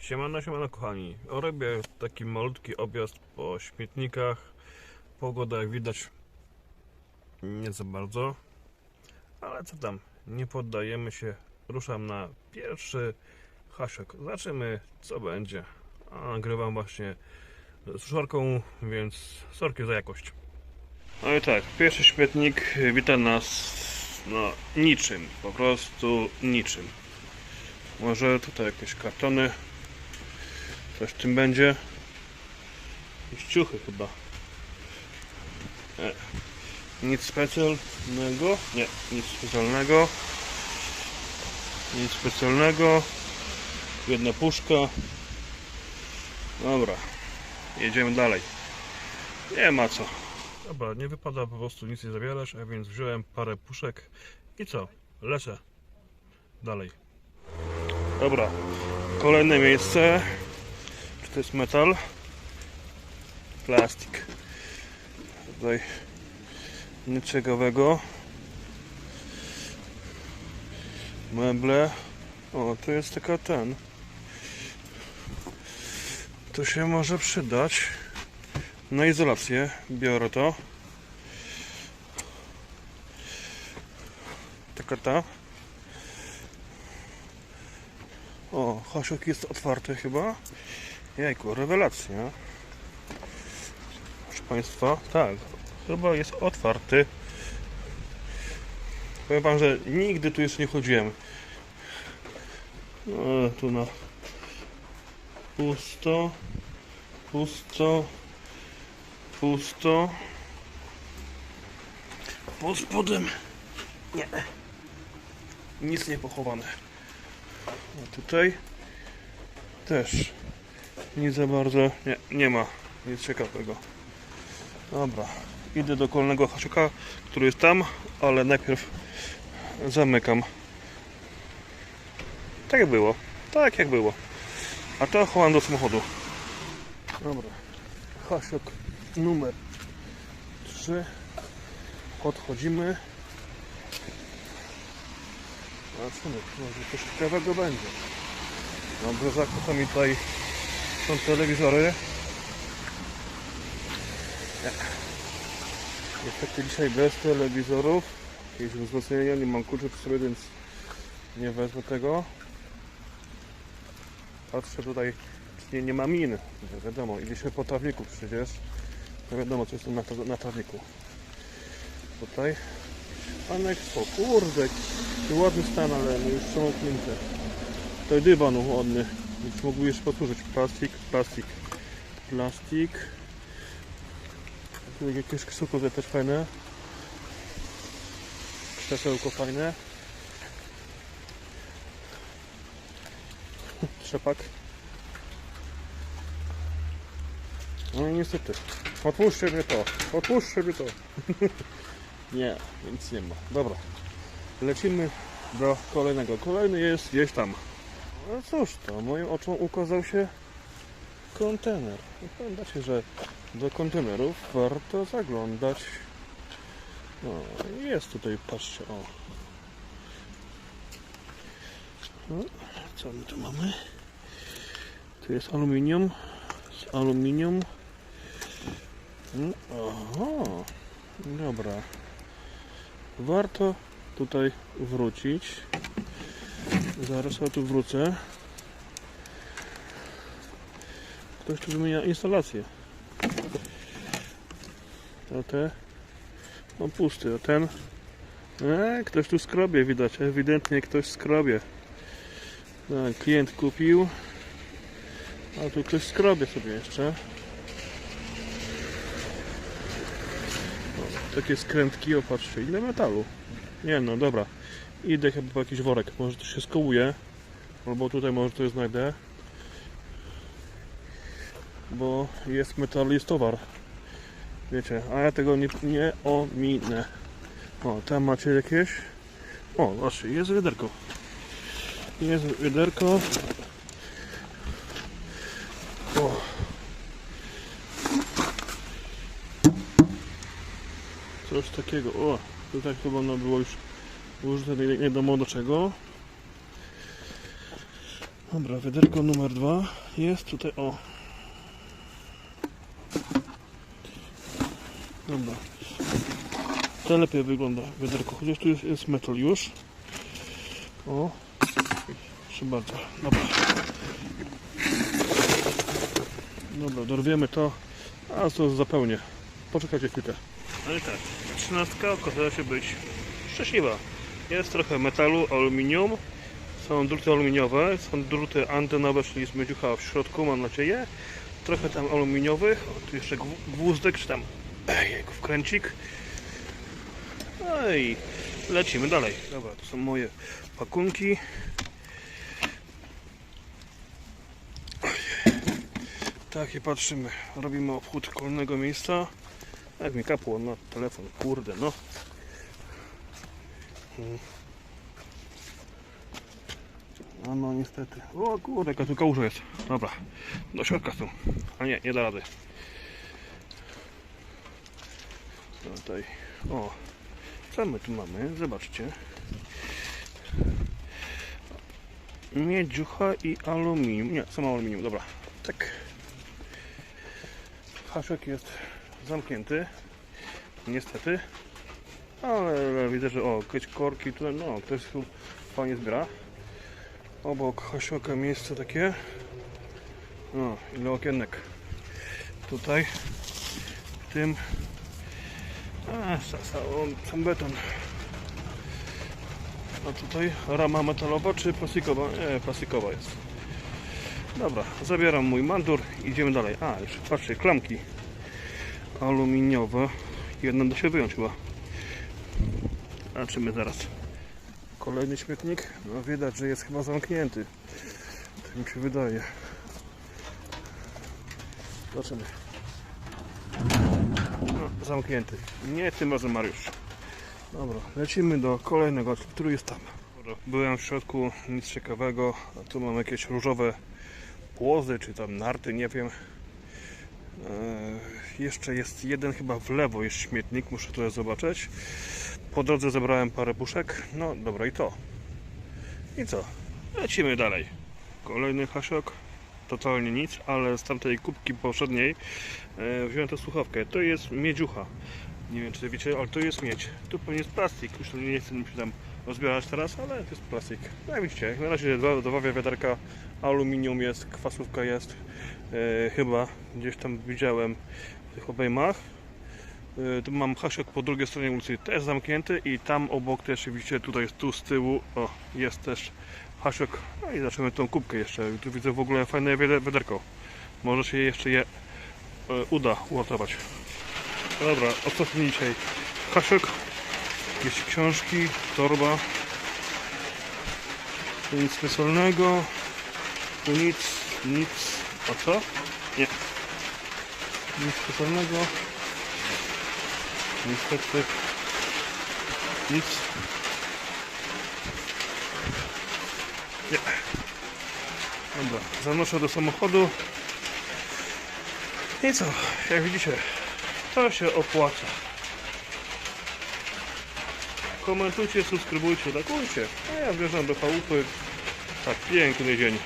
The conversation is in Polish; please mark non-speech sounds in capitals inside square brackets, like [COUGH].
Siemano, siemano kochani. Robię taki malutki objazd po śmietnikach. Pogoda jak widać nie za bardzo. Ale co tam, nie poddajemy się. Ruszam na pierwszy hasiok. Zobaczymy co będzie. A nagrywam właśnie z szorką, więc sorki za jakość. No i tak, pierwszy śmietnik wita nas no niczym, po prostu niczym. Może tutaj jakieś kartony, coś w tym będzie. Jakieś ciuchy chyba. Nie. Nic specjalnego? Nie, nic specjalnego. Nic specjalnego. Jedna puszka. Dobra, jedziemy dalej. Nie ma co. Dobra, nie wypada po prostu nic nie zabierać, a więc wziąłem parę puszek i co? Lecę dalej. Dobra, kolejne miejsce. To jest metal? Plastik. Tutaj nic ciekawego. Meble. O, tu jest taka ten. To się może przydać. Na izolację biorę to. Taka ta. O, hasiok jest otwarty chyba. Jejku, rewelacja. Proszę Państwa, tak, chyba jest otwarty. Powiem Wam, że nigdy tu jeszcze nie chodziłem. No, tu na pusto, pusto, pusto. Pod spodem nie. Nic nie pochowane. A tutaj też nic za bardzo nie, nie ma nic ciekawego. Dobra, idę do kolejnego haszyka, który jest tam, ale najpierw zamykam. Tak jak było, tak jak było. A to chowam do samochodu. Dobra, hasiok numer 3. Podchodzimy. Zobaczymy, może coś ciekawego będzie. Dobrze, zakupy mi tutaj są telewizory. Nie. Niestety dzisiaj bez telewizorów. Jakieś wzmocnienia, nie mam kluczy przy sobie, więc nie wezmę tego. Patrzę tutaj, czy nie, nie ma min. No wiadomo, idziemy po trawniku przecież. No wiadomo, co jest na, na trawniku. Tutaj. Anexo, kurde, jaki ładny stan, ale no już przemoknięte. To dywan ładny, więc mógłby posłużyć. Plastik, plastik, plastik. Tu jakieś krzesełko też fajne. Krzesełko fajne. [LAUGHS] Trzepak. No i niestety. Otwórzcie mnie to. Otwórzcie mnie to. [LAUGHS] nie, nic nie ma. Dobra. Lecimy do kolejnego. Kolejny jest gdzieś tam. No cóż to, moim oczom ukazał się kontener. I Pamiętacie, że do kontenerów warto zaglądać. No, jest tutaj, patrzcie, o. No, co my tu mamy? Tu jest aluminium. Z aluminium. Mm, Aha. Dobra. Warto tutaj wrócić. Zaraz ja tu wrócę. Ktoś tu wymienia instalację. To te. No pusty, a ten. E, ktoś tu skrobie widać. Ewidentnie ktoś skrobie. Tak, klient kupił. A tu ktoś skrobie sobie jeszcze. O, takie skrętki, opatrzcie, ile metalu. Nie no, dobra. Idę chyba po jakiś worek. Może to się skołuje. Albo tutaj może to znajdę. Bo jest metal, jest towar. Wiecie, a ja tego nie, nie ominę. O, tam macie jakieś. O, zobaczcie, jest wiaderko. Jest wiaderko. O. Coś takiego. O, tutaj chyba ono było już użyte nie nie wiadomo do czego. Dobra, wiaderko numer dwa jest tutaj, o. Dobra. To lepiej wygląda wiaderko, chociaż tu jest, jest metal już. O. Proszę bardzo. Dobra. Dobra, dorwiemy to, a to zapełnię. Poczekajcie chwilkę. No i tak, trzynastka okazała się być szczęśliwa. Jest trochę metalu, aluminium, są druty aluminiowe, są druty antenowe, czyli jest miedziucha w środku, mam nadzieję. Trochę tam aluminiowych, o, tu jeszcze gw- gwózdek, czy tam ejku, wkręcik. No i lecimy dalej. Dobra, to są moje pakunki. Tak i patrzymy. Robimy obchód kolejnego miejsca. Jak mi kapło na telefon, kurde no. No, no niestety. O kurde, jaka tu kałuża jest. Dobra, do środka tu. A nie, nie da rady. Tutaj. O, co my tu mamy? Zobaczcie. Miedziucha i aluminium. Nie, samo aluminium, dobra. Tak. Haszek jest zamknięty. Niestety. Ale widzę, że o, jakieś korki tutaj, no, ktoś tu fajnie zbiera. Obok hasioka miejsce takie. O, ile okienek. Tutaj, w tym. A, sam beton. A tutaj rama metalowa czy plastikowa? Nie, plastikowa jest. Dobra, zabieram mój mandur idziemy dalej. A, już patrzcie, klamki aluminiowe. Jedna da się wyjąć chyba. Zobaczymy zaraz. Kolejny śmietnik. No widać, że jest chyba zamknięty. Tak mi się wydaje. Zobaczymy. No, zamknięty. Nie tym razem Mariusz. Dobra, lecimy do kolejnego, który jest tam. Dobra, byłem w środku, nic ciekawego. A tu mam jakieś różowe płozy, czy tam narty, nie wiem. Eee, jeszcze jest jeden chyba w lewo jest śmietnik, muszę to zobaczyć. Po drodze zebrałem parę puszek. No dobra i to. I co? Lecimy dalej. Kolejny hasiok. Totalnie nic, ale z tamtej kubki poprzedniej e, wziąłem tę słuchawkę. To jest miedziucha. Nie wiem czy wiecie, ale to jest miedź. Tu pewnie jest plastik. Już nie chcę mi się tam rozbierać teraz, ale to jest plastik. No jak widzicie, na razie dwa, dwa wiaderka. Aluminium jest, kwasówka jest. E, chyba gdzieś tam widziałem w tych obejmach. E, Tu mam hasiok po drugiej stronie ulicy też zamknięty i tam obok też widzicie tutaj tu z tyłu o, jest też hasiok. No i zobaczymy tą kubkę jeszcze. Tu widzę w ogóle fajne wiaderko. Może się jeszcze je e, uda uratować. Dobra, ostatni dzisiaj hasiok. Jakieś książki, torba. Tu nic specjalnego. Tu nic, nic. A co? Nie. Nic specjalnego. Niestety nic. Nie. Dobra, zanoszę do samochodu. I co? Jak widzicie, to się opłaca. Komentujcie, subskrybujcie, lakujcie. A ja wjeżdżam do chałupy. Tak, piękny dzień.